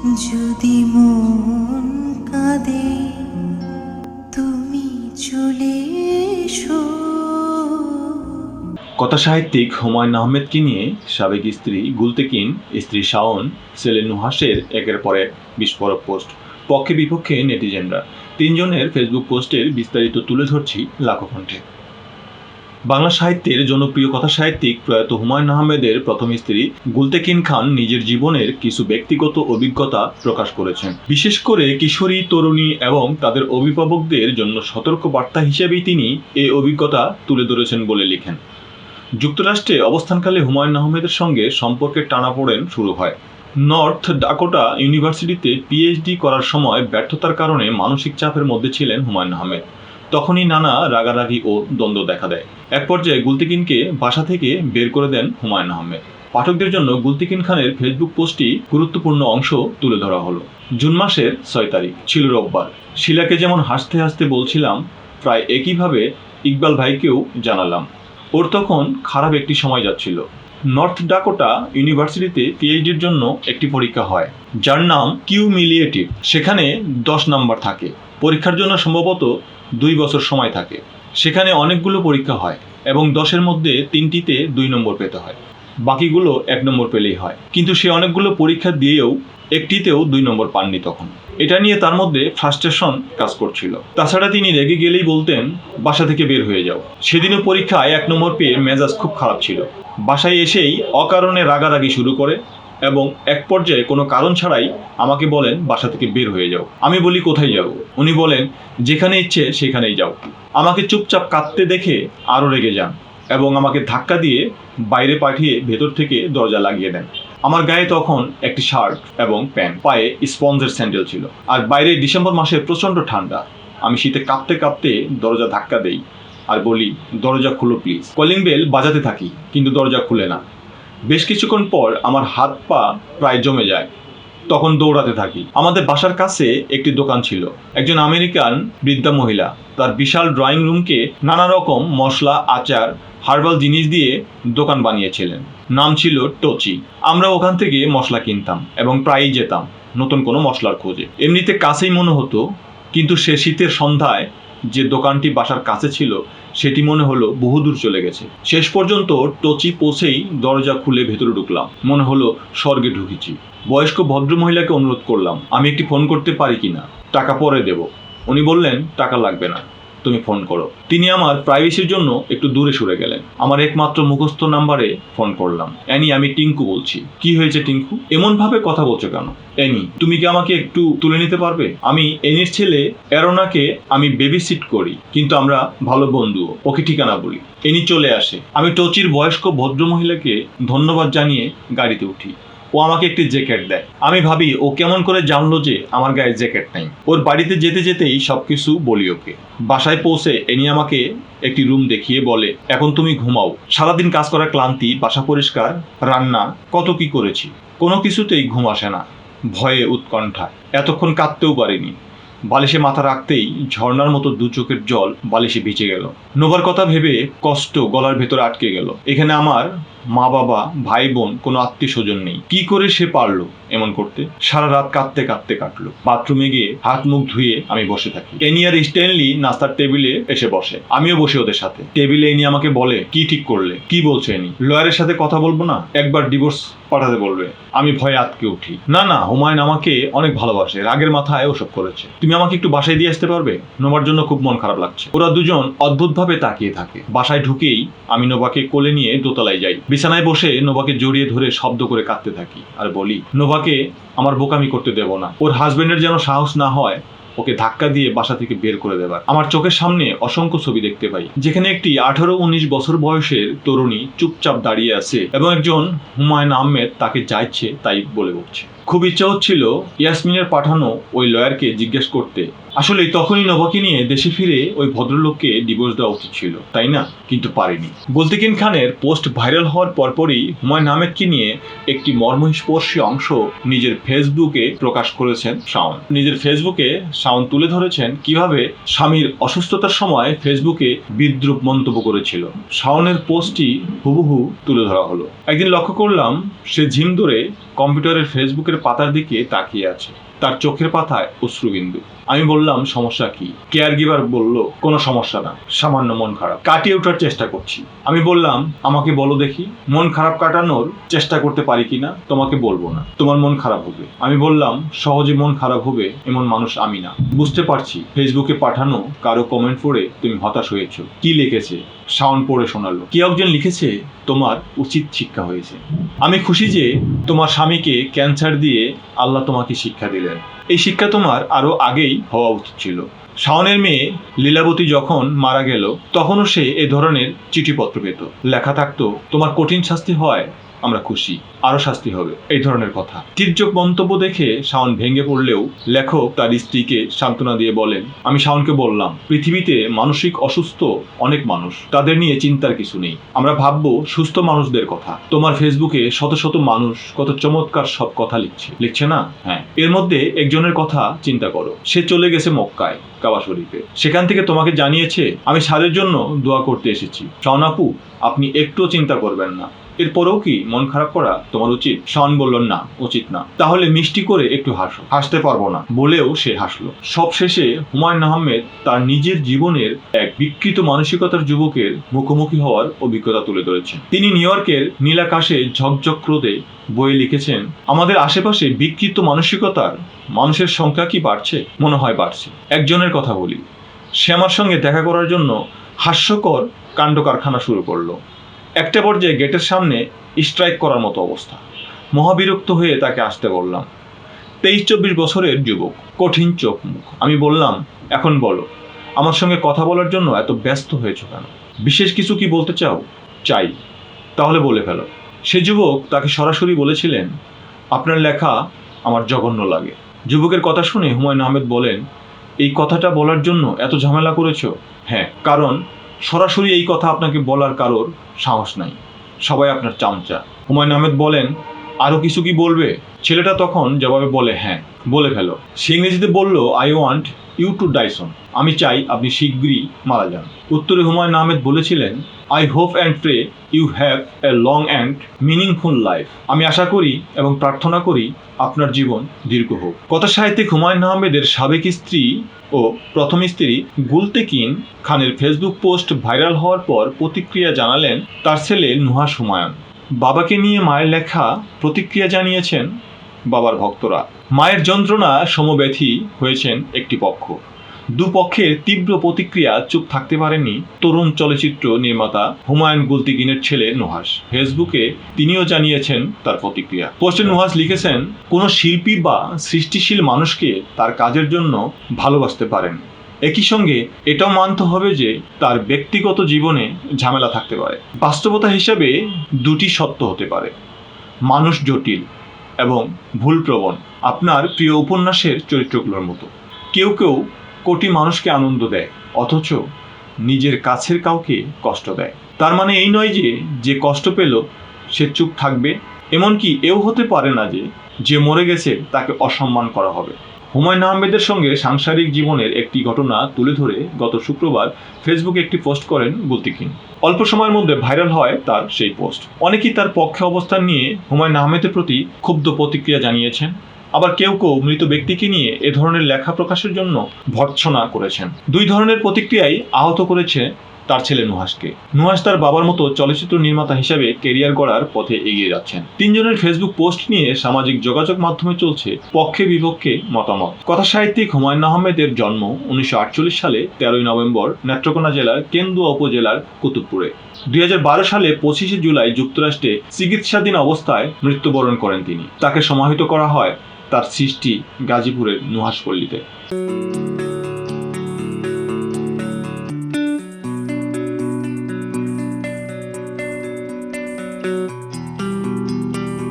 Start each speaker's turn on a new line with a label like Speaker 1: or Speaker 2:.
Speaker 1: যদি মন কাঁদে, তুমি চলে এসো।
Speaker 2: কথা সাহিত্যিক হুমায়ুন আহমেদকে নিয়ে সাবেক স্ত্রী গুলতেকিন, স্ত্রী শাওন, ছেলে নুহাসের একের পর এক বিস্ফোরক পোস্ট পক্ষে বিপক্ষে নেটিজেনরা। তিনজনের ফেসবুক পোস্টের বিস্তারিত তুলে ধরছি লাখো কণ্ঠে। বাংলা সাহিত্যের জনপ্রিয় কথা সাহিত্যিক প্রয়াত হুমায়ুন আহমেদের প্রথম স্ত্রী গুলতেকিন খান নিজের জীবনের কিছু ব্যক্তিগত অভিজ্ঞতা প্রকাশ করেছেন। বিশেষ করে কিশোরী, তরুণী এবং তাদের অভিভাবকদের জন্য সতর্ক বার্তা হিসেবেই তিনি এই অভিজ্ঞতা তুলে ধরেছেন বলে লিখেন। যুক্তরাষ্ট্রে অবস্থানকালে হুমায়ুন আহমেদের সঙ্গে সম্পর্কের টানাপোড়েন শুরু হয়। নর্থ ডাকোটা ইউনিভার্সিটিতে পিএইচডি করার সময় ব্যর্থতার কারণে মানসিক চাপের মধ্যে ছিলেন হুমায়ুন আহমেদ। তখনই নানা রাগারাগি ও দ্বন্দ্ব দেখা দেয়। এক পর্যায়ে গুলতিকিনকে বাসা থেকে বের করে দেন হুমায়ুন আহমেদ। পাঠকদের জন্য গুলতিকিন খানের ফেসবুক পোস্টটি গুরুত্বপূর্ণ অংশ তুলে ধরা হলো। জুন মাসের ছয় তারিখ, ছিল রোববার। শিলাকে যেমন হাসতে হাসতে বলছিলাম, প্রায় একইভাবে ইকবাল ভাইকেও জানালাম। ওর তখন খারাপ একটি সময় যাচ্ছিল। নর্থ ডাকোটা ইউনিভার্সিটিতে পিএইচডির জন্য একটি পরীক্ষা হয়, যার নাম কিউমিলিয়েটিভ সেখানে দশ নাম্বার থাকে। পরীক্ষার জন্য সম্ভবত দুই বছর সময় থাকে। সেখানে অনেকগুলো পরীক্ষা হয় এবং দশের মধ্যে তিনটিতে দুই নম্বর পেতে হয়। বাকিগুলো এক নম্বর পেলেই হয়। কিন্তু সে অনেকগুলো পরীক্ষা দিয়েও একটিতেও দুই নম্বর পাননি তখন। এটা নিয়ে তার মধ্যে ফ্রাস্ট্রেশন কাজ করছিল। তাছাড়া তিনি রেগে গেলেই বলতেন, বাসা থেকে বের হয়ে যাও। সেদিনও পরীক্ষায় এক নম্বর পেয়ে মেজাজ খুব খারাপ ছিল। বাসায় এসেই অকারণে রাগারাগি শুরু করে। এবং এক পর্যায়ে কোনো কারণ ছাড়াই আমাকে বলেন, বাসা থেকে বের হয়ে যাও। আমি বলি, কোথায় যাও উনি বলেন, যেখানে ইচ্ছে সেখানেই যাও। আমাকে চুপচাপ কাঁদতে দেখে আরও রেগে যান এবং আমাকে ধাক্কা দিয়ে বাইরে পাঠিয়ে ভেতর থেকে দরজা লাগিয়ে দেন। আমার গায়ে তখন একটি শার্ট এবং প্যান্ট, পায়ে স্পঞ্জের স্যান্ডেল ছিল। আর বাইরে ডিসেম্বর মাসে প্রচণ্ড ঠান্ডা। আমি শীতে কাঁপতে কাঁপতে দরজা ধাক্কা দেই আর বলি, দরজা খুলো প্লিজ। কলিং বেল বাজাতে থাকি, কিন্তু দরজা খুলে না। বেশ কিছুক্ষণ পর আমার হাত পা প্রায় জমে যায়। তখন দৌড়াতে থাকি। আমাদের বাসার কাছে একটি দোকান ছিল। একজন আমেরিকান বৃদ্ধা মহিলা। তার বিশাল ড্রয়িং রুমকে নানা রকম মশলা, আচার, হার্বাল জিনিস দিয়ে দোকান বানিয়েছিলেন। নাম ছিল টচি। আমরা ওখান থেকে মশলা কিনতাম এবং প্রায়ই যেতাম, নতুন কোনো মশলার খোঁজে। এমনিতে কাছেই মনে হতো, কিন্তু সে শীতের সন্ধ্যায় যে দোকানটি বাসার কাছে ছিল সেটি মনে হলো বহুদূর চলে গেছে। শেষ পর্যন্ত টচি পৌঁছেই দরজা খুলে ভেতরে ঢুকলাম। মনে হলো স্বর্গে ঢুকেছি। বয়স্ক ভদ্রমহিলাকে অনুরোধ করলাম, আমি একটি ফোন করতে পারি কিনা? টাকা পরে দেব। উনি বললেন, টাকা লাগবে না। তুমি ফোন করো। তিনি আমার প্রাইভেসির জন্য একটু দূরে সরে গেলেন। আমার একমাত্র মুখস্থ নাম্বারে ফোন করলাম। অ্যানি, আমি টিঙ্কু বলছি। কি হয়েছে টিঙ্কু? এমন ভাবে কথা বলছো কেন? অ্যানি, তুমি কি আমাকে একটু তুলে নিতে পারবে? আমি এনির ছেলে অ্যারোনাকে আমি বেবি সিট করি, কিন্তু আমরা ভালো বন্ধু, ওকে ঠিকানা বলি। এনি চলে আসে। আমি টচির বয়স্ক ভদ্রমহিলাকে ধন্যবাদ জানিয়ে গাড়িতে উঠি। ও আমাকে একটি জ্যাকেট দেয়। আমি ভাবি, ও কেমন করে জানলো যে আমার গায়ে জ্যাকেট নাই। ওর বাড়িতে যেতে যেতেই সবকিছু বলি ওকে। বাসায় পৌঁছে এনি আমাকে একটি রুম দেখিয়ে বলে, এখন তুমি ঘুমাও। সারাদিন কাজ করার ক্লান্তি, বাসা পরিষ্কার, রান্না, কত কি করেছি? কোনো কিছুতেই ঘুম আসে না। ভয়ে উৎকণ্ঠা। এতক্ষণ কাঁদতেও পারিনি। বালিশে মাথা রাখতেই ঝর্ণার মতো দু চোখের জল বালিশে ভিজে গেল। নোবার কথা ভেবে কষ্ট গলার ভেতরে আটকে গেল। এখানে আমার মা বাবা ভাই বোন কোনো আত্মীয় স্বজন নেই। কি করে সে পারল এমন করতে? সারা রাত কাঁদতে কাঁদতে কাটলো। বাথরুমে গিয়ে হাত মুখ ধুয়ে আমি বসে থাকি। এনি আর স্ট্যানলি নাস্তার টেবিলে এসে বসে। আমিও বসে ওদের সাথে। টেবিলে এনি আমাকে বলে, কি ঠিক করলে? কি বলছো এনি লয়ারের সাথে কথা বলব না? একবার ডিভোর্স পাঠাতে বলবে। আমি ভয়ে আটকে উঠি। না না, হুমায়ুন আমাকে অনেক ভালোবাসে। রাগের মাথায় ওসব করেছে। তুমি আমাকে একটু বাসায় দিয়ে আসতে পারবে? নোবার জন্য খুব মন খারাপ লাগছে। ওরা দুজন অদ্ভুতভাবে তাকিয়ে থাকে। বাসায় ঢুকেই আমি নোবাকে কোলে নিয়ে দোতলায় যাই। বিছানায় বসে নোভাকে জড়িয়ে ধরে শব্দ করে কাঁদতে থাকি আর বলি, নোভাকে আমার বোকামি করতে দেব না। ওর হাজবেন্ডের যেন সাহস না হয়, ওকে ধাক্কা দিয়ে বাসা থেকে বের করে দেবার। আমার চোখের সামনে অসংখ্য ছবি দেখতে পাই, যেখানে একটি আঠারো উনিশ বছর বয়সের তরুণী চুপচাপ দাঁড়িয়ে আছে এবং একজন হুমায়ুন আহমেদ তাকে যাইছে তাই বলে উঠছে খুব ইচ্ছা হচ্ছিল ইয়াসমিনের পাঠানো ওই লয়ারকে জিজ্ঞেস করতে। আসলে তখনই নবাকে নিয়ে দেশে ফিরে ওই ভদ্রলোককে ডিভোর্স দেওয়া উচিত ছিল, তাই না? কিন্তু পারেনি। বলতিকিন খানের পোস্ট ভাইরাল হওয়ার পরপরই হুমায়ুন আহমেদকে নিয়ে একটি মর্মস্পর্শী অংশ নিজের ফেসবুকে প্রকাশ করেছেন শাওন। নিজের ফেসবুকে শাওন তুলে ধরেছেন কীভাবে স্বামীর অসুস্থতার সময় ফেসবুকে বিদ্রুপ মন্তব্য করেছিল। শাওনের পোস্টটি হুবহু তুলে ধরা হলো। একদিন লক্ষ্য করলাম সে ঝিম ধরে কম্পিউটারের ফেসবুকের পাতার দিকে তাকিয়ে আছে। তার চোখের পাতায় অশ্রুবিন্দু। আমি বললাম, সমস্যা কি? কেয়ার গিভার বলল, কোনো সমস্যা না, সামান্য মন খারাপ। কাটিয়ে ওঠার চেষ্টা করছি। আমি বললাম, আমাকে বলো দেখি, মন খারাপ কাটানোর চেষ্টা করতে পারি কি না তোমাকে বলব না। তোমার মন খারাপ হবে। আমি বললাম, সহজে মন খারাপ হবে এমন মানুষ আমি না। বুঝতে পারছি, ফেসবুকে পাঠানো কারও কমেন্ট পড়ে তুমি হতাশ হয়েছো। কি লিখেছে? সাউন্ড পড়ে শোনালো। কেউ একজন লিখেছে, তোমার উচিত শিক্ষা হয়েছে। আমি খুশি যে তোমার স্বামীকে ক্যান্সার দিয়ে আল্লাহ তোমাকে শিক্ষা দিলেন। এই শিক্ষা তোমার আরও আগেই হওয়া উচিত ছিল। শাওনের মেয়ে লীলাবতী যখন মারা গেল, তখনও সে এ ধরনের চিঠিপত্র পেত। লেখা থাকতো, তোমার কঠিন শাস্তি হয় আমরা খুশি, আরও শাস্তি হবে, এই ধরনের কথা। তির্যক মন্তব্য দেখে শাওন ভেঙে পড়লেও লেখক তার স্ত্রীকে সান্ত্বনা দিয়ে বলেন, আমি শাওনকে বললাম, পৃথিবীতে মানসিক অসুস্থ অনেক মানুষ, তাদের নিয়ে চিন্তার কিছু নেই। আমরা ভাববো সুস্থ মানুষদের কথা। তোমার ফেসবুকে শত শত মানুষ কত চমৎকার সব কথা লিখছে। লিখছে না? হ্যাঁ। এর মধ্যে একজনের কথা চিন্তা করো। সে চলে গেছে মক্কায়, কাবা শরীফে। সেখান থেকে তোমাকে জানিয়েছে, আমি সাদের জন্য দোয়া করতে এসেছি। শাওন আপু, আপনি একটুও চিন্তা করবেন না। এরপরেও কি মন খারাপ করা তোমার উচিত? শন বলল, না, উচিত না। তাহলে মিষ্টি করে একটু হাসো। হাসতে পারব না। বলেও সে হাসলো। সবশেষে হুমায়ুন আহমেদ তার নিজের জীবনের এক বিকৃত মানসিকতার যুবকের মুখোমুখি হওয়ার অভিজ্ঞতা তুলে ধরেছেন। তিনি নিউ ইয়র্কের নীলাকাশে ঝকঝক রোদে বইয়ে লিখেছেন, আমাদের আশেপাশে বিকৃত মানসিকতার মানুষের সংখ্যা কি বাড়ছে? মনে হয় বাড়ছে। একজনের কথা বলি। সে আমার সঙ্গে দেখা করার জন্য হাস্যকর কাণ্ড কারখানা শুরু করল। একটা পর্যায়ে গেটের সামনে স্ট্রাইক করার মতো অবস্থা। মহাবিরক্ত হয়ে তাকে আসতে বললাম, তেইশ, চব্বিশ বছরের যুবক, কঠিন চোখ মুখ। আমি বললাম, এখন বলো, আমার সঙ্গে কথা বলার জন্য এত ব্যস্ত হয়েছো কেন? বিশেষ কিছু কি বলতে চাও? চাই। তাহলে বলে ফেলো। সে যুবক তাকে সরাসরি বলেছিলেন, আপনার লেখা আমার জঘন্য লাগে। যুবকের কথা শুনে হুমায়ুন আহমেদ বলেন, এই কথাটা বলার জন্য এত ঝামেলা করেছ? হ্যাঁ কারণ সরাসরি এই কথা আপনাকে বলার কারোর সাহস নাই। সবাই আপনার চামচা। হুমায়ুন আহমেদ বলেন আরও কিছু কি বলবে? ছেলেটা তখন জবাবে বলে হ্যাঁ। বলে ফেলো। সে ইংরেজিতে বলল I want you to die soon. আমি চাই আপনি শীঘ্রই মারা যান। উত্তরে হুমায়ুন আহমেদ বলেছিলেন I hope and pray you have a long and meaningful life আমি আশা করি এবং প্রার্থনা করি আপনার জীবন দীর্ঘ হোক। কথা সাহিত্যিক হুমায়ুন আহমেদের সাবেক স্ত্রী ও প্রথম স্ত্রী গুলতেকিন খানের ফেসবুক পোস্ট ভাইরাল হওয়ার পর প্রতিক্রিয়া জানালেন তার ছেলে নুহাস হুমায়ুন। বাবাকে নিয়ে মায়ের লেখা প্রতিক্রিয়া জানিয়েছেন বাবার ভক্তরা। মায়ের যন্ত্রণা সমব্যথী হয়েছেন একটি পক্ষ। দুপক্ষের তীব্র প্রতিক্রিয়া চুপ থাকতে পারেননি তরুণ চলচ্চিত্র নির্মাতা হুমায়ুন গুলতিগিনের ছেলে নুহাস ফেসবুকে তিনিও জানিয়েছেন তার প্রতিক্রিয়া। পোস্টে নুহাস লিখেছেন, কোনো শিল্পী বা সৃষ্টিশীল মানুষকে তার কাজের জন্য ভালোবাসতে পারেন। একই সঙ্গে এটাও মানতে হবে যে তার ব্যক্তিগত জীবনে ঝামেলা থাকতে পারে। বাস্তবতা হিসাবে দুটি সত্য হতে পারে। মানুষ জটিল এবং ভুলপ্রবণ আপনার প্রিয় উপন্যাসের চরিত্রগুলোর মতো। কেউ কেউ কোটি মানুষকে আনন্দ দেয়, অথচ নিজের কাছের কাউকে কষ্ট দেয়। তার মানে এই নয় যে যে কষ্ট পেল, সে চুপ থাকবে, এমনকি এও হতে পারে না যে যে মরে গেছে তাকে অসম্মান করা হবে। হুমায়ুন আহমেদের সঙ্গে সাংসারিক জীবনের একটি ঘটনা তুলে ধরে গত শুক্রবার ফেসবুকে একটি পোস্ট করেন গুলতিকিন। অল্প সময়ের মধ্যে ভাইরাল হয় তার সেই পোস্ট। অনেকেই তার পক্ষে অবস্থান নিয়ে হুমায়ুন আহমেদের প্রতি ক্ষুব্ধ প্রতিক্রিয়া জানিয়েছেন। আবার কেউ কেউ মৃত ব্যক্তিকে নিয়ে এ ধরনের লেখা প্রকাশের জন্য ভর্ৎসনা করেছেন। দুই ধরনের প্রতিক্রিয়াই আহত করেছে তার ছেলে নুহাসকে নুহাস তার বাবার মতো চলচ্চিত্র নির্মাতা হিসেবে কেরিয়ার গড়ার পথে এগিয়ে যাচ্ছেন। তিনজনের ফেসবুক পোস্ট নিয়ে সামাজিক যোগাযোগ মাধ্যমে চলছে পক্ষে বিপক্ষে মতামত। কথা সাহিত্যিক হুমায়ুন আহমেদের জন্ম উনিশশো আটচল্লিশ সালে তেরোই নভেম্বর নেত্রকোনা জেলার কেন্দুয়া উপজেলার কুতুবপুরে। দুই হাজার বারো সালে পঁচিশে জুলাই যুক্তরাষ্ট্রে চিকিৎসাধীন অবস্থায় মৃত্যুবরণ করেন তিনি। তাকে সমাহিত করা হয় তার সৃষ্টি গাজীপুরের নুহাসপল্লীতে